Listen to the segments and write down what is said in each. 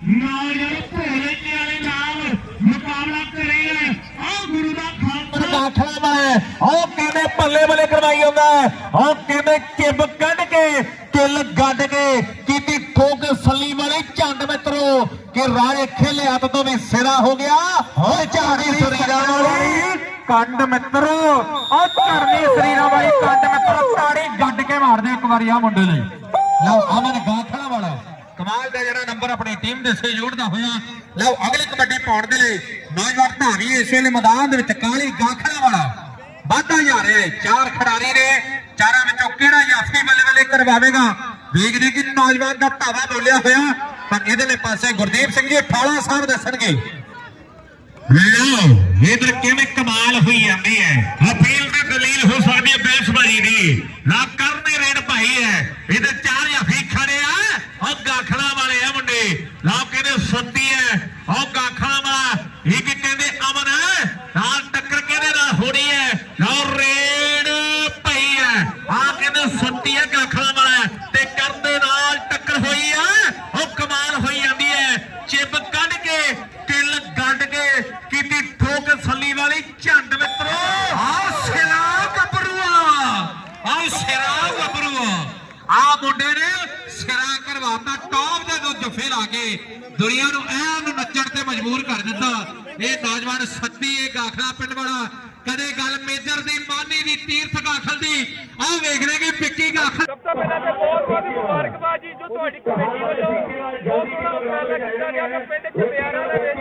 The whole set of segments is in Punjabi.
ਨਾਗਰ ਭੋਲੇ ਜੀ ਵਾਲੇ ਨਾਲ ਮੁਕਾਬਲਾ ਕਰੇਗਾ ਆ ਗੁਰੂ ਦਾ ਖਾਲਸਾ। ਦਾਖਲਾ ਵਾਲਾ ਉਹ ਕਹਿੰਦੇ ਬੱਲੇ ਬੱਲੇ ਕਰਵਾਈ ਹੁੰਦਾ ਉਹ ਕਹਿੰਦੇ ਕਿਬ ਕੱਢ ਕੇ ਕਿੱਲ ਗੱਡ ਕੇ ਕੀਤੀ ਠੋਕ ਸੱਲੀ ਵਾਲੀ ਝੰਡ ਮਿੱਤਰੋ ਕਿ ਰਾਜੇ ਖੇਲੇ ਹੱਥ ਤੋਂ ਵੀ ਸਿਰਾ ਹੋ ਗਿਆ। ਹੁਣ ਝਾੜੀ ਸਰੀਰਾਂ ਵਾਲੀ। ਕੰਡ ਮਿੱਤਰੋ ਉਹ ਧਰਨੀ ਸਰੀਰਾਂ ਵਾਲੀ ਕੰਡ ਮਿੱਤਰੋ ਤਾੜੀ ਗੱਡ ਕੇ ਮਾਰਦੇ ਇੱਕ ਵਾਰੀ ਆ ਮੁੰਡੇ ਲਈ। ਲਓ ਅਮਨ ਗਾਖਲਾ ਵਾਲਾ। ਕਮਾਲ ਦਾ ਜਿਹੜਾ ਨੰਬਰ ਆਪਣੀ ਟੀਮ ਦੇ ਸਹਿਯੋਗ ਦਾ ਹੋਇਆ। ਲਓ, ਅਗਲੀ ਕਬੱਡੀ ਪਾਉਣ ਦੇ ਲਈ ਨੌਜਵਾਨ ਧਾਰੀ ਇਸ ਵੇਲੇ ਮੈਦਾਨ ਦੇ ਵਿੱਚ ਕਾਲੀ ਗਾਖਲਾ ਵਾਲਾ ਵਾਧਾ ਜਾ ਰਿਹਾ ਹੈ। ਚਾਰ ਖਿਡਾਰੀ ਨੇ ਚਾਰਾਂ ਵਿੱਚੋਂ ਕਿਹੜਾ ਜਾਫੀ ਬੱਲੇ ਬੱਲੇ ਕਰਵਾਵੇਗਾ? ਵੇਖਦੇ ਕਿ ਨੌਜਵਾਨ ਦਾ ਧਾਵਾ ਬੋਲਿਆ ਹੋਇਆ, ਪਰ ਇਹਦੇ ਪਾਸੇ ਗੁਰਦੀਪ ਸਿੰਘ ਜੀ ਠਾਲਾ ਸਾਹਿਬ ਦੱਸਣਗੇ। ਲਓ, ਇਧਰ ਕਿਵੇਂ ਕਮਾਲ ਹੋਈ ਜਾਂਦੀ ਹੈ। ਅਪੀਲ ਦੀ ਦਲੀਲ ਹੋ ਸਕਦੀ ਹੈ ਬੈਸਬਾਜੀ ਦੀ। ਨਾ ਕਰਨੇ ਰੇਡ ਭਾਈ ਹੈ। ਇਹਦੇ ਚਾਰ ਹਫੀ ਖੜੇ ਆ ਉਹ ਗਾਖਣਾ ਵਾਲੇ ਆ ਮੁੰਡੇ ਲਾਓ ਕਹਿੰਦੇ ਸੱਤੀ ਹੈ ਉਹ ਗਾਖਣਾ ਵਾਲਾ ਇਹ ਕੀ ਕਹਿੰਦੇ ਅਮਨ ਹੈ ਨਾਲ ਟੱਕਰ ਕਿਹਦੇ ਨਾਲ ਹੋਣੀ ਹੈ ਲਓ ਰੇਡ ਭਾਈ ਹੈ ਆ ਕਹਿੰਦੇ ਸੱਤੀ ਹੈ ਗਾਖਣਾ ਵਾਲਾ ਤੇ ਕਰਦੇ ਨਾਲ ਟੱਕਰ ਹੋਈ ਆ ਉਹ ਕਮਾਲ ਹੋਈ ਜਾਂਦੀ ਹੈ ਚਿੱਬ ਕੱਢ ਕੇ ਕਿੱਲ ਗੱਡ ਕੇ ਕੀਤੀ ਠੋਕ ਸੱਲੀ ਵਾਲੀ ਝੰਡ ਮਿੱਤਰੋ ਆ ਸਿਰਾ ਗੱਭਰੂਆ ਆ ਸਿਰਾ ਗੱਭਰੂਆ ਆ ਮੁੰਡੇ ਨੇ ਸਿਰਾ ਕਰਵਾਤਾ, ਟੌਪ ਦੇ ਦੋ ਜਫੇ ਲਾ ਕੇ ਦੁਨੀਆ ਨੂੰ ਐਨ ਨੱਚਣ ਤੇ ਮਜਬੂਰ ਕਰ ਦਿੱਤਾ। ਇਹ ਨੌਜਵਾਨ ਸੱਤੀ, ਇਹ ਗਾਖਲਾ ਪਿੰਡ ਵਾਲਾ, ਕਦੇ ਗੱਲ ਮੇਜਰ ਦੀ, ਮਾਨੀ ਦੀ, ਤੀਰਥ ਗਾਖਲ ਦੀ, ਆਹ ਵੇਖਦੇ ਕਿ ਪਿੱਕੀ ਗਾਖਲ ਸਭ ਤੋਂ ਪਹਿਲਾਂ ਤੇ ਬਹੁਤ ਬਹੁਤ ਮੁਬਾਰਕਬਾਦ ਜੀ, ਜੋ ਤੁਹਾਡੀ ਕਮੇਟੀ ਵੱਲੋਂ ਬਹੁਤ ਸੋਹਣਾ ਉਪਰਾਲਾ ਕੀਤਾ ਗਿਆ ਕਿ ਪਿੰਡ ਚਮਿਆਰਾਂ ਦੇ ਵਿੱਚ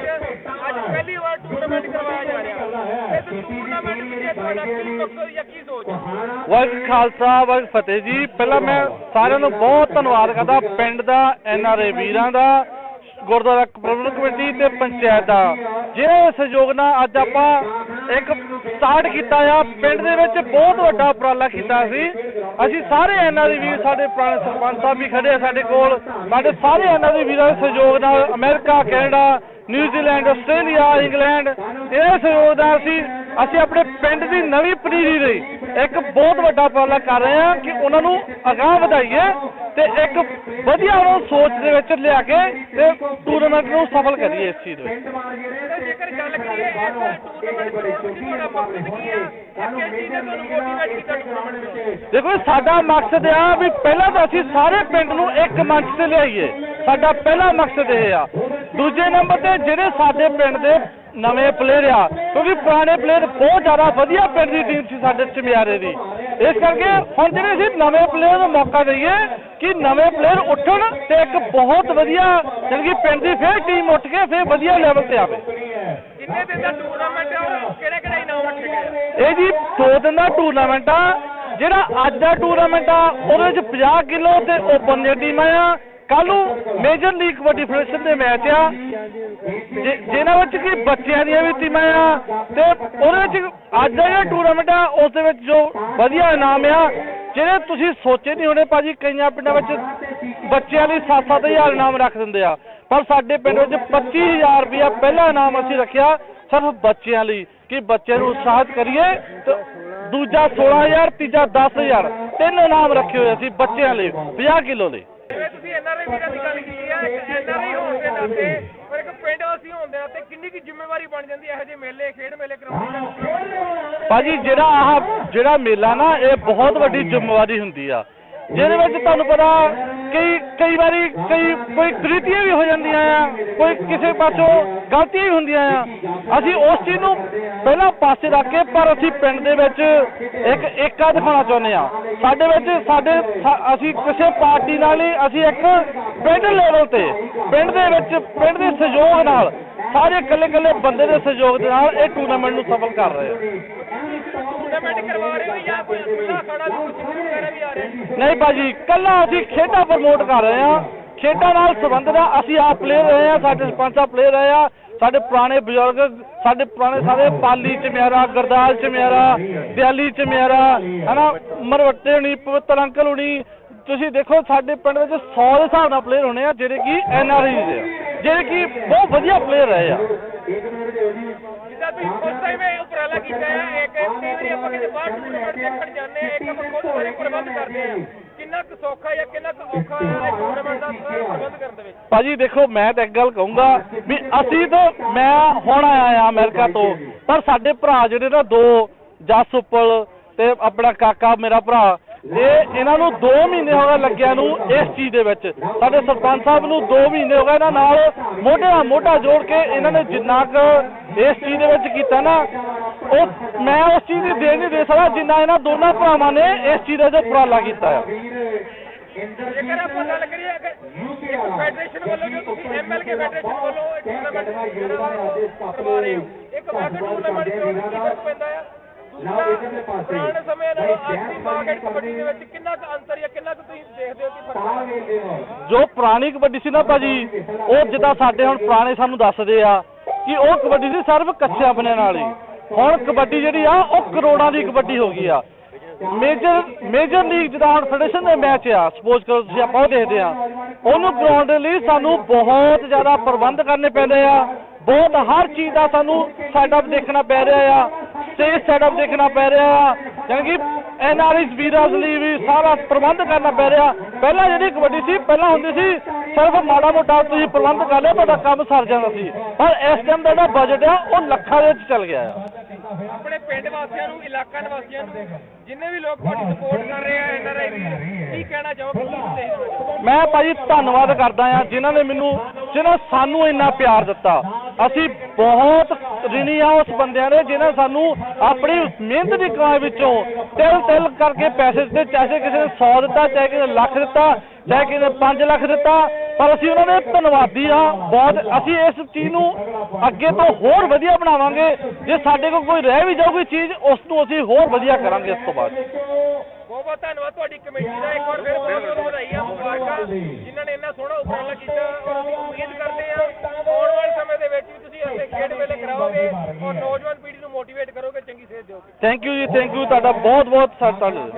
ਅੱਜ ਪਹਿਲੀ ਵਾਰ ਟੂਰਨਾਮੈਂਟ ਕਰਵਾਇਆ ਜਾ ਰਿਹਾ। ਹੈ ਇਸ ਟੂਰਨਾਮੈਂਟ ਵਿੱਚ ਤੁਹਾਡਾ ਕੀ ਮਕਸਦ ਜਾਂ ਕੀ ਸੋਚ? ਵਾਹਿਗੁਰੂ ਖਾਲਸਾ, ਵਾਹਿਗੁਰੂ ਫਤਿਹ ਜੀ। ਪਹਿਲਾਂ ਮੈਂ ਸਾਰਿਆਂ ਨੂੰ ਬਹੁਤ ਧੰਨਵਾਦ ਕਰਦਾ, ਪਿੰਡ ਦਾ, ਐੱਨ ਆਰ ਏ ਵੀਰਾਂ ਦਾ, ਗੁਰਦੁਆਰਾ ਪ੍ਰਬੰਧਕ ਕਮੇਟੀ ਤੇ ਪੰਚਾਇਤ ਦਾ। ਜਿਹੜੇ ਸਹਿਯੋਗ ਨਾਲ ਅੱਜ ਆਪਾਂ ਇੱਕ ਸਟਾਰਟ ਕੀਤਾ ਆ, ਪਿੰਡ ਦੇ ਵਿੱਚ ਬਹੁਤ ਵੱਡਾ ਉਪਰਾਲਾ ਕੀਤਾ ਸੀ। ਅਸੀਂ ਸਾਰੇ ਐਨਆਰਏ ਵੀਰ, ਸਾਡੇ ਪੁਰਾਣੇ ਸਰਪੰਚ ਸਾਹਿਬ ਵੀ ਖੜੇ ਆ ਸਾਡੇ ਕੋਲ। ਸਾਡੇ ਸਾਰੇ ਐਨਆਰਏ ਵੀਰਾਂ ਦੇ ਸਹਿਯੋਗ ਨਾਲ America, Canada, New Zealand, Australia, England, ਇਹ ਸਹਿਯੋਗ ਨਾਲ ਅਸੀਂ ਅਸੀਂ ਆਪਣੇ ਪਿੰਡ ਦੀ ਨਵੀਂ ਪਨੀਰੀ ਲਈ ਇੱਕ ਬਹੁਤ ਵੱਡਾ ਉਪਰਾਲਾ ਕਰ ਰਹੇ ਹਾਂ ਕਿ ਉਹਨਾਂ ਨੂੰ ਅਗਾਹ ਵਧਾਈਏ ਤੇ ਇੱਕ ਵਧੀਆ ਉਹਨਾਂ ਸੋਚ ਦੇ ਵਿੱਚ ਲਿਆ ਕੇ ਤੇ ਟੂਰਨਾਮੈਂਟ ਨੂੰ ਸਫਲ ਕਰੀਏ ਇਸ ਚੀਜ਼ ਜੇਕਰ ਗੱਲ ਕਰੀਏ ਦੀ ਦੇਖੋ ਸਾਡਾ ਮਕਸਦ ਆ ਵੀ ਪਹਿਲਾਂ ਤਾਂ ਅਸੀਂ ਸਾਰੇ ਪਿੰਡ ਨੂੰ ਇੱਕ ਮੰਚ ਤੇ ਲਿਆਈਏ। ਸਾਡਾ ਪਹਿਲਾ ਮਕਸਦ ਇਹ ਆ। ਦੂਜੇ ਨੰਬਰ ਤੇ ਜਿਹੜੇ ਸਾਡੇ ਪਿੰਡ ਦੇ ਨਵੇਂ ਪਲੇਅਰ ਆ। ਕਿਉਂਕਿ ਪੁਰਾਣੇ ਪਲੇਅਰ ਬਹੁਤ ਜ਼ਿਆਦਾ ਵਧੀਆ ਪਿੰਡ ਦੀ ਟੀਮ ਸੀ ਸਾਡੇ ਚਮਿਆਰੇ ਦੀ। ਇਸ ਕਰਕੇ ਹੁਣ ਜਿਹੜੇ ਅਸੀਂ ਨਵੇਂ ਪਲੇਅਰ ਨੂੰ ਮੌਕਾ ਦਈਏ ਕਿ ਨਵੇਂ ਪਲੇਅਰ ਉੱਠਣ ਤੇ ਇੱਕ ਬਹੁਤ ਵਧੀਆ ਜਾਣੀ ਕਿ ਪਿੰਡ ਦੀ ਫੇਰ ਟੀਮ ਉੱਠ ਕੇ ਫੇਰ ਵਧੀਆ ਲੈਵਲ ਤੇ ਆਵੇ। ਕਿੰਨੇ ਦਿਨ ਦਾ ਟੂਰਨਾਮੈਂਟ ਹੈ ਔਰ ਕਿਹੜੇ ਕਿਹੜੇ ਇਨਾਮ ਰੱਖੇ? ਇਹ ਜੀ ਦੋ ਦਿਨ ਦਾ ਟੂਰਨਾਮੈਂਟ ਆ। ਜਿਹੜਾ ਅੱਜ ਦਾ ਟੂਰਨਾਮੈਂਟ ਆ ਉਹਦੇ ਵਿੱਚ 50 ਕਿਲੋ ਤੇ ਓਪਨ ਦੀਆਂ ਟੀਮਾਂ ਆ। ਕੱਲ ਨੂੰ ਮੇਜਰ ਲੀਗ ਕਬੱਡੀ ਫੈਡਰੇਸ਼ਨ ਦੇ ਮੈਚ ਆ। ਜਿ- ਜਿਨ੍ਹਾਂ ਵਿੱਚ ਕਿ ਬੱਚਿਆਂ ਦੀਆਂ ਵੀ ਟੀਮਾਂ ਆ। ਤੇ ਉਹਦੇ ਵਿੱਚ ਅੱਜ ਦਾ ਜਿਹੜਾ ਟੂਰਨਾਮੈਂਟ ਆ, ਉਸ ਦੇ ਵਿੱਚ ਜੋ ਵਧੀਆ ਇਨਾਮ ਆ, ਜਿਹੜੇ ਤੁਸੀਂ ਸੋਚੇ ਨਹੀਂ ਹੋਣੇ ਭਾਜੀ, ਕਈਆਂ ਪਿੰਡਾਂ ਵਿੱਚ ਬੱਚਿਆਂ ਲਈ 7-7000 ਇਨਾਮ ਰੱਖ ਦਿੰਦੇ ਆ। ਪਰ ਸਾਡੇ ਪਿੰਡ ਵਿੱਚ 25000 ਰੁਪਇਆ ਪਹਿਲਾ ਇਨਾਮ ਅਸੀਂ ਰੱਖਿਆ ਸਿਰਫ ਬੱਚਿਆਂ ਲਈ। ਕਿ ਬੱਚਿਆਂ ਨੂੰ ਉਤਸ਼ਾਹਿਤ ਕਰੀਏ ਤੇ ਦੂਜਾ 16000 ਤੀਜਾ 10000 ਤਿੰਨ ਇਨਾਮ ਰੱਖੇ ਹੋਏ ਅਸੀਂ ਬੱਚਿਆਂ ਲਈ 50 ਕਿਲੋ ਲਈ ਇੱਕ ਐਨਆਰਆਈ ਹੋਣ ਦੇ ਨਾਤੇ ਔਰ ਇੱਕ ਪਿੰਡ ਵਾਸੀ ਹੋਣ ਦੇ ਨਾਤੇ ਕਿੰਨੀ ਕੀ ਜ਼ਿੰਮੇਵਾਰੀ ਬਣ ਜਾਂਦੀ ਹੈ ਇਹੋ ਜਿਹੇ ਮੇਲੇ ਖੇਡ ਮੇਲੇ ਕਰਾਉਣ ਦੀ? ਭਾਜੀ ਜਿਹੜਾ ਆਹ ਜਿਹੜਾ ਮੇਲਾ ਨਾ ਇਹ ਬਹੁਤ ਵੱਡੀ ਜ਼ਿੰਮੇਵਾਰੀ ਹੁੰਦੀ ਆ। ਜਿਹਦੇ ਵਿੱਚ ਤੁਹਾਨੂੰ ਪਤਾ ਕਈ ਕਈ ਵਾਰੀ ਕਈ ਕੋਈ ਕ੍ਰਿਤੀਆਂ ਵੀ ਹੋ ਜਾਂਦੀਆਂ ਆ, ਕੋਈ ਕਿਸੇ ਪਾਸੋਂ ਗਲਤੀਆਂ ਵੀ ਹੁੰਦੀਆਂ ਆ। ਅਸੀਂ ਉਸ ਚੀਜ਼ ਨੂੰ ਪਹਿਲਾਂ ਪਾਸੇ ਰੱਖ ਕੇ, ਪਰ ਅਸੀਂ ਪਿੰਡ ਦੇ ਵਿੱਚ ਇੱਕ ਏਕਾ ਦਿਖਾਉਣਾ ਚਾਹੁੰਦੇ ਆ। ਸਾਡੇ ਵਿੱਚ ਸਾਡੇ ਅਸੀਂ ਕਿਸੇ ਪਾਰਟੀ ਨਾਲ ਹੀ ਅਸੀਂ ਇੱਕ ਪਿੰਡ ਲੈਵਲ ਤੇ, ਪਿੰਡ ਦੇ ਵਿੱਚ, ਪਿੰਡ ਦੇ ਸਹਿਯੋਗ ਨਾਲ, ਸਾਰੇ ਇਕੱਲੇ ਇਕੱਲੇ ਬੰਦੇ ਦੇ ਸਹਿਯੋਗ ਦੇ ਨਾਲ ਇਹ ਟੂਰਨਾਮੈਂਟ ਨੂੰ ਸਫਲ ਕਰ ਰਹੇ ਆ। ਟੂਰਨਾਮੈਂਟ ਕਰਵਾ ਰਹੇ ਹੋ ਜਾਂ ਕੋਈ ਖੁੱਲਾ ਅਖਾੜਾ ਵੀ ਕੁਝ ਵਗੈਰਾ ਵੀ ਆ ਰਹੇ ਨੇ ਨਹੀਂ ਭਾਜੀ ਕੱਲਾ ਅਸੀਂ ਖੇਡਾਂ ਪ੍ਰਮੋਟ ਕਰ ਰਹੇ ਹਾਂ। ਖੇਡਾਂ ਨਾਲ ਸੰਬੰਧਿਤ ਆ। ਅਸੀਂ ਆਪ ਪਲੇਅਰ ਰਹੇ ਹਾਂ ਸਾਡੇ ਸਰਪੰਚ ਸਾਹਿਬ ਪਲੇਅਰ ਰਹੇ ਆ। ਸਾਡੇ ਪੁਰਾਣੇ ਬਜ਼ੁਰਗ ਸਾਡੇ ਪੁਰਾਣੇ ਸਾਰੇ ਪਾਲੀ ਚਮਿਆਰਾ ਗਰਦਾਲ ਚਮਿਆਰਾ ਦਿਆਲੀ ਚਮਿਆਰਾ ਹਨਾ? ਮਰਵੱਟੇ ਹੁਣੀ ਪਵਿੱਤਰ ਅੰਕਲ ਹੁਣੀ। ਤੁਸੀਂ ਦੇਖੋ ਸਾਡੇ ਪਿੰਡ ਵਿੱਚ 100 ਦੇ ਹਿਸਾਬ ਨਾਲ ਪਲੇਅਰ ਹੋਣੇ ਆ ਜਿਹੜੇ ਕਿ ਐਨ ਆਰ ਆਈ ਦੇ ਆ। ਜਿਹੜੇ ਕਿ ਬਹੁਤ ਵਧੀਆ ਪਲੇਅਰ ਰਹੇ ਆ। ਜਿੱਦਾਂ ਤੁਸੀਂ ਉਸ ਟਾਈਮ ਉਪਰਾਲਾ ਕੀਤਾ ਹੈ ਇੱਕ ਕਈ ਵਾਰੀ ਆਪਾਂ ਕਿਤੇ ਬਾਹਰ ਟੂਰਨਾਮੈਂਟ ਦੇਖਣ ਜਾਂਦੇ ਹਾਂ ਇੱਕ ਆਪਾਂ ਖੁਦ ਸਾਰੇ ਪ੍ਰਬੰਧ ਕਰਦੇ ਹਾਂ। ਕਿੰਨੀ ਕੁ ਸੌਖਾ ਜਾਂ ਕਿੰਨਾ ਕੁ ਔਖਾ ਹੈ ਇਹ ਟੂਰਨਾਮੈਂਟ ਦਾ ਪ੍ਰਬੰਧ ਕਰਨ ਦੇ ਵਿੱਚ? ਭਾਜੀ ਦੇਖੋ ਮੈਂ ਤਾਂ ਇੱਕ ਗੱਲ ਕਹੂੰਗਾ ਵੀ ਅਸੀਂ ਤਾਂ ਮੈਂ ਹੁਣ ਆਇਆ ਆ ਅਮਰੀਕਾ ਤੋਂ ਪਰ ਸਾਡੇ ਭਰਾ ਜਿਹੜੇ ਨਾ ਦੋ ਜਸ ਉੱਪਲ ਤੇ ਆਪਣਾ ਕਾਕਾ ਮੇਰਾ ਭਰਾ ਇਹ ਇਹਨਾਂ ਨੂੰ 2 ਮਹੀਨੇ ਹੋ ਗਏ ਲੱਗਿਆ ਨੂੰ ਇਸ ਚੀਜ਼ ਦੇ ਵਿੱਚ ਸਾਡੇ ਸਰਪੰਚ ਸਾਹਿਬ ਨੂੰ 2 ਮਹੀਨੇ ਹੋ ਗਏ ਇਹਨਾਂ ਨਾਲ ਮੋਢੇ ਨਾਲ ਮੋਢਾ ਜੋੜ ਕੇ ਇਹਨਾਂ ਨੇ ਜਿੰਨਾ ਕੁ ਇਸ ਚੀਜ਼ ਦੇ ਵਿੱਚ ਕੀਤਾ ਨਾ ਉਹ ਮੈਂ ਉਸ ਚੀਜ਼ ਦੀ ਦੇ ਨਹੀਂ ਦੇ ਸਕਦਾ ਜਿੰਨਾ ਇਹਨਾਂ ਦੋਨਾਂ ਭਰਾਵਾਂ ਨੇ ਇਸ ਚੀਜ਼ ਦਾ ਜੋ ਉਪਰਾਲਾ ਕੀਤਾ ਆ। ਜੇਕਰ ਆਪਾਂ ਗੱਲ ਕਰੀਏ ਅਗਰ ਇੱਕ ਫੈਡਰੇਸ਼ਨ ਵੱਲੋਂ ਜੋ ਤੁਸੀਂ ਐਮਐਲਕੇ ਫੈਡਰੇਸ਼ਨ ਵੱਲੋਂ ਇੱਕ ਟੂਰਨਾਮੈਂਟ ਜਿਹੜਾ ਉਹ ਕਰਵਾ ਰਹੇ ਹੋ ਇੱਕ ਵਾਕ ਟੂਰਨਾਮੈਂਟ ਕਰਾਉਣ ਦਾ ਕੀ ਫ਼ਰਕ ਪੈਂਦਾ ਆ ਦੂਸਰਾ ਪੁਰਾਣੇ ਸਮੇਂ ਨਾਲੋਂ ਅੱਜ ਦੀ ਮਾਰਕੀਟ ਕਬੱਡੀ ਦੇ ਵਿੱਚ ਕਿੰਨਾ ਕੁ ਅੰਤਰ ਜਾਂ ਕਿੰਨਾ ਕੁ ਤੁਸੀਂ ਦੇਖਦੇ ਹੋ ਕਿ ਫ਼ਰਕ ਹੈ। ਜੋ ਪੁਰਾਣੀ ਕਬੱਡੀ ਸੀ ਨਾ ਭਾਜੀ ਉਹ ਜਿੱਦਾਂ ਸਾਡੇ ਹੁਣ ਪੁਰਾਣੇ ਸਾਨੂੰ ਦੱਸਦੇ ਆ ਕਿ ਉਹ ਕਬੱਡੀ ਸੀ ਸਿਰਫ ਕੱਚਿਆਂ ਬੰਨਿਆਂ ਨਾਲ ਹੀ। ਹੁਣ ਕਬੱਡੀ ਜਿਹੜੀ ਆ ਉਹ ਕਰੋੜਾਂ ਦੀ ਕਬੱਡੀ ਹੋ ਗਈ ਆ। ਮੇਜਰ ਮੇਜਰ ਲੀਗ ਜਿੱਦਾਂ ਹੁਣ ਫੈਡਰੇਸ਼ਨ ਦੇ ਮੈਚ ਆ ਸਪੋਜ਼ ਕਰੋ ਤੁਸੀਂ ਆਪਾਂ ਉਹ ਦੇਖਦੇ ਆ। ਉਹਨੂੰ ਕਰਾਉਣ ਦੇ ਲਈ ਸਾਨੂੰ ਬਹੁਤ ਜ਼ਿਆਦਾ ਪ੍ਰਬੰਧ ਕਰਨੇ ਪੈਂਦੇ ਆ। ਬਹੁਤ ਹਰ ਚੀਜ਼ ਦਾ ਸਾਨੂੰ ਸੈਟਅਪ ਦੇਖਣਾ ਪੈ ਰਿਹਾ ਆ। ਸਟੇਜ ਸੈਟਅਪ ਦੇਖਣਾ ਪੈ ਰਿਹਾ। ਆ ਯਾਨੀ ਕਿ ਐਨਆਰਆਈਸ ਵੀਰਾਂ ਲਈ ਵੀ ਸਾਰਾ ਪ੍ਰਬੰਧ ਕਰਨਾ ਪੈ ਰਿਹਾ। ਪਹਿਲਾਂ ਜਿਹੜੀ ਕਬੱਡੀ ਸੀ ਪਹਿਲਾਂ ਹੁੰਦੀ ਸੀ ਸਿਰਫ ਮਾੜਾ ਮੋਟਾ ਤੁਸੀਂ ਪ੍ਰਬੰਧ ਕਰ ਲਿਆ ਤੁਹਾਡਾ ਕੰਮ ਸਰ ਜਾਂਦਾ ਸੀ। ਪਰ ਇਸ ਟਾਈਮ ਦਾ ਜਿਹੜਾ ਬਜਟ ਆ ਉਹ ਲੱਖਾਂ ਦੇ ਵਿੱਚ ਚੱਲ ਗਿਆ ਆ। ਆਪਣੇ ਪਿੰਡ ਵਾਸੀਆਂ ਨੂੰ ਇਲਾਕਾ ਨਿਵਾਸੀਆਂ ਨੂੰ ਜਿੰਨੇ ਵੀ ਲੋਕ ਤੁਹਾਡੀ ਸਪੋਰਟ ਕਰ ਰਹੇ ਆ ਐਨਆਰਆਈ ਕੀ ਕਹਿਣਾ ਚਾਹੋਗੇ ਕੀ ਦੇਣਾ ਚਾਹੋਗੇ ਮੈਂ ਭਾਜੀ ਧੰਨਵਾਦ ਕਰਦਾ ਆ ਜਿਨ੍ਹਾਂ ਨੇ ਮੈਨੂੰ ਜਿਨ੍ਹਾਂ ਸਾਨੂੰ ਇੰਨਾ ਪਿਆਰ ਦਿੱਤਾ। ਅਸੀਂ ਬਹੁਤ ਰਿਣੀ ਆ ਉਸ ਬੰਦਿਆਂ ਨੇ ਜਿਨ੍ਹਾਂ ਸਾਨੂੰ ਆਪਣੀ ਮਿਹਨਤ ਦੀ ਕਮਾਈ ਵਿੱਚੋਂ ਤਿਲ ਤਿਲ ਕਰਕੇ ਪੈਸੇ ਦਿੱਤੇ, ਚਾਹੇ ਕਿਸੇ ਨੇ 100 ਦਿੱਤਾ, ਚਾਹੇ ਕਿਸੇ ਨੇ ਲੱਖ ਦਿੱਤਾ, ਚਾਹੇ ਕਿਸੇ ਨੇ 5 ਲੱਖ ਦਿੱਤਾ, ਪਰ ਅਸੀਂ ਉਹਨਾਂ ਦੇ ਧੰਨਵਾਦੀ ਆ, ਬਹੁਤ ਅਸੀਂ ਇਸ ਚੀਜ਼ ਨੂੰ ਅੱਗੇ ਤੋਂ ਹੋਰ ਵਧੀਆ ਬਣਾਵਾਂਗੇ। ਜੇ ਸਾਡੇ ਕੋਲ ਕੋਈ ਰਹਿ ਵੀ ਜਾਊਗੀ ਚੀਜ਼, ਉਸ ਨੂੰ ਅਸੀਂ ਹੋਰ ਵਧੀਆ ਕਰਾਂਗੇ ਇਸ ਤੋਂ ਬਾਅਦ। ਬਹੁਤ ਬਹੁਤ ਧੰਨਵਾਦ ਤੁਹਾਡੀ ਕਮੇਟੀ ਦਾ। ਇੱਕ ਵਾਰ ਫਿਰ ਬਹੁਤ ਬਹੁਤ ਵਧਾਈ ਮੁਬਾਰਕਾਂ। ਜਿਨ੍ਹਾਂ ਨੇ ਇੰਨਾ ਸੋਹਣਾ ਉਪਰਾਲਾ ਕੀਤਾ ਔਰ ਅਸੀਂ ਉਮੀਦ ਕਰਦੇ ਆ ਆਉਣ ਵਾਲੇ ਸਮੇਂ ਦੇ ਵਿੱਚ ਵੀ ਤੁਸੀਂ ਐਸੇ ਖੇਡ ਮੇਲੇ ਕਰਾਓਗੇ ਔਰ ਨੌਜਵਾਨ ਪੀੜ੍ਹੀ ਨੂੰ ਮੋਟੀਵੇਟ ਕਰੋਗੇ, ਚੰਗੀ ਸੇਧ ਦਿਓਗੇ। Thank you ji thank you ਤੁਹਾਡਾ ਬਹੁਤ ਬਹੁਤ ਧੰਨਵਾਦ